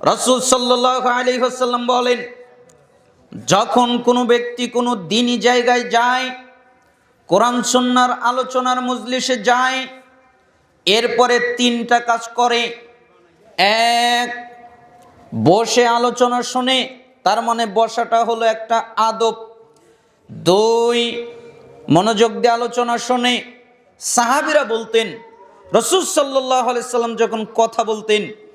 রসুল সাল্লাহ আলী হাসাল্লাম বলেন, যখন কোনো ব্যক্তি কোনো দিনই জায়গায় যায়, কোরআন সন্ন্যার আলোচনার মজলিসে যায়, এরপরে তিনটা কাজ করে। এক, বসে আলোচনা শুনে, তার মানে বসাটা হলো একটা আদব। দুই, মনোযোগ দিয়ে আলোচনা শুনে। সাহাবিরা বলতেন, রসুল সাল্লাহ সাল্লাম যখন কথা বলতেন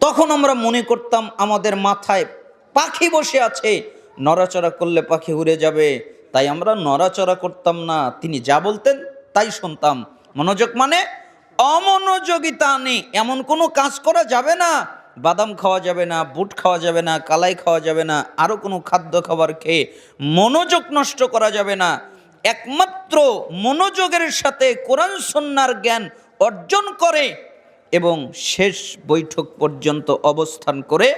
তখন আমরা মনে করতাম আমাদের মাথায় পাখি বসে আছে। নড়াচড়া করলে পাখি উড়ে যাবে। তাই আমরা নড়াচড়া করতাম না। তিনি যা বলতেন তাই শুনতাম। মনোযোগ মানে অমনোযোগিতা নেই। এমন কোনো কাজ করা যাবে না। বাদাম খাওয়া যাবে না, বুট খাওয়া যাবে না, কালাই খাওয়া যাবে না আরও কোনো খাদ্য খাবার খেয়ে মনোযোগ নষ্ট করা যাবে না। একমাত্র মনোযোগের সাথে কোরআন সন্ন্যার জ্ঞান অর্জন করে এবং শেষ বৈঠক পর্যন্ত অবস্থান করে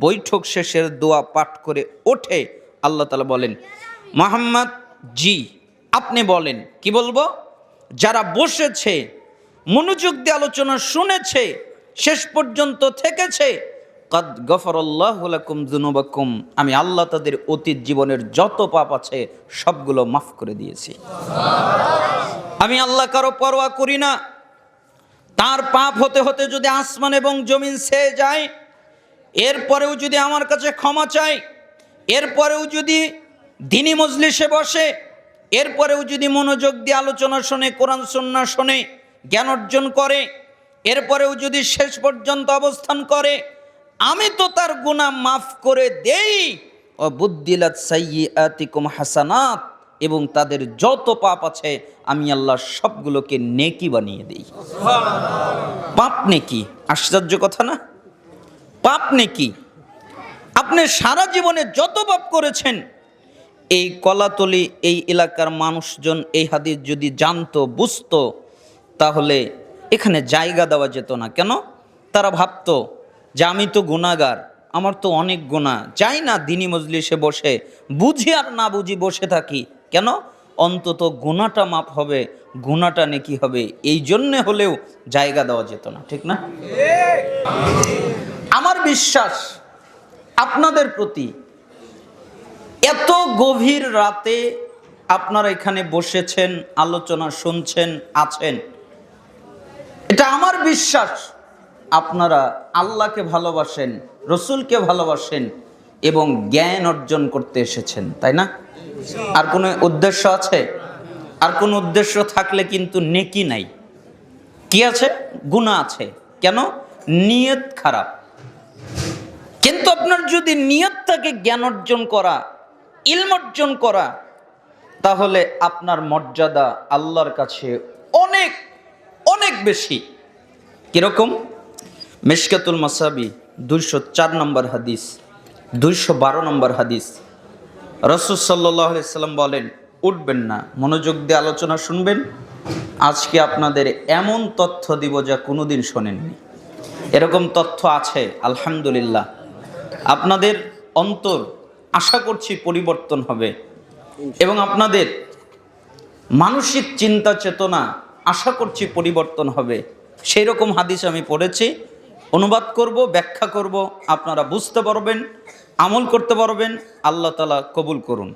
বৈঠক শেষের দোয়া পাঠ করে ওঠে, আল্লাহ তালা বলেন, মোহাম্মদ, জি, আপনি বলেন, কি বলব? যারা বসেছে, মনোযোগ দিয়ে আলোচনা শুনেছে, শেষ পর্যন্ত থেকেছে, কদ গফরল্লাহুলাকুম জুনুবাকুম আমি আল্লাহ তাদের অতীত জীবনের যত পাপ আছে সবগুলো মাফ করে দিয়েছি। আমি আল্লাহ কারও পরোয়া করি না তার পাপ হতে হতে যদি আসমান এবং জমিন সে যায়, এরপরেও যদি আমার কাছে ক্ষমা চাই এরপরেও যদি দিনী মজলিসে বসে, এরপরেও যদি মনোযোগ দিয়ে আলোচনা শোনে, কোরআন সন্না শোনে, জ্ঞান অর্জন করে, এরপরেও যদি শেষ পর্যন্ত অবস্থান করে, আমি তো তার গুণা মাফ করে দেই। ও বুদ্দিলাত সাইয়াতিকুম হাসানাত, এবং তাদের যত পাপ আছে, আমি আল্লাহ সবগুলোকে নেকি বানিয়ে দিই। পাপ নেকি? আশ্চর্য কথা না? পাপ নেকি? আপনি সারা জীবনে যত পাপ করেছেন, এই কলাতলি, এই এলাকার মানুষজন এই হাদিস যদি জানতো, বুঝতো, তাহলে এখানে জায়গা দেওয়া যেত না। কেন? তারা ভাবতো, যে আমি তো গুণাগার আমার তো অনেক গুণা যাই না দিনী মজলিসে বসে, বুঝি আর না বুঝি বসে থাকি। কেন? অন্তত গুণাটা মাপ হবে, গুণাটা নেকি হবে, এই জন্যে হলেও জায়গা দেওয়া যেত না, ঠিক না? আমার বিশ্বাস আপনাদের প্রতি এত গভীর রাতে আপনারা এখানে বসেছেন, আলোচনা শুনছেন, আছেন, এটা আমার বিশ্বাস। আপনারা আল্লাহকে ভালোবাসেন, রসুলকে ভালোবাসেন এবং জ্ঞান অর্জন করতে এসেছেন, তাই না? আর কোনো উদ্দেশ্য আছে? আর কোনো উদ্দেশ্য থাকলে কিন্তু নেকি নাই। কি আছে? গুণা আছে। কেন? নিয়ত খারাপ। কিন্তু আপনার যদি নিয়ত থাকে জ্ঞান অর্জন করা, ইলম অর্জন করা, তাহলে আপনার মর্যাদা আল্লাহর কাছে অনেক অনেক বেশি। কীরকম? মেশকাতুল মাসাবি, দুইশো চার নম্বর হাদিস। দুইশো বারো নম্বর হাদিস। রসুল সাল্লাহ সাল্লাম বলেন, উঠবেন না, মনোযোগ দিয়ে আলোচনা শুনবেন। আজকে আপনাদের এমন তথ্য দিব যা কোনোদিন শোনেননি। এরকম তথ্য আছে, আলহামদুলিল্লাহ। আপনাদের অন্তর আশা করছি পরিবর্তন হবে। এবং আপনাদের মানসিক চিন্তা চেতনা আশা করছি পরিবর্তন হবে। সেই রকম হাদিস আমি পড়েছি। অনুবাদ করব ব্যাখ্যা করব আপনারা বুঝতে পারবেন আমল করতে পারবেন আল্লাহ তালা কবুল করুন।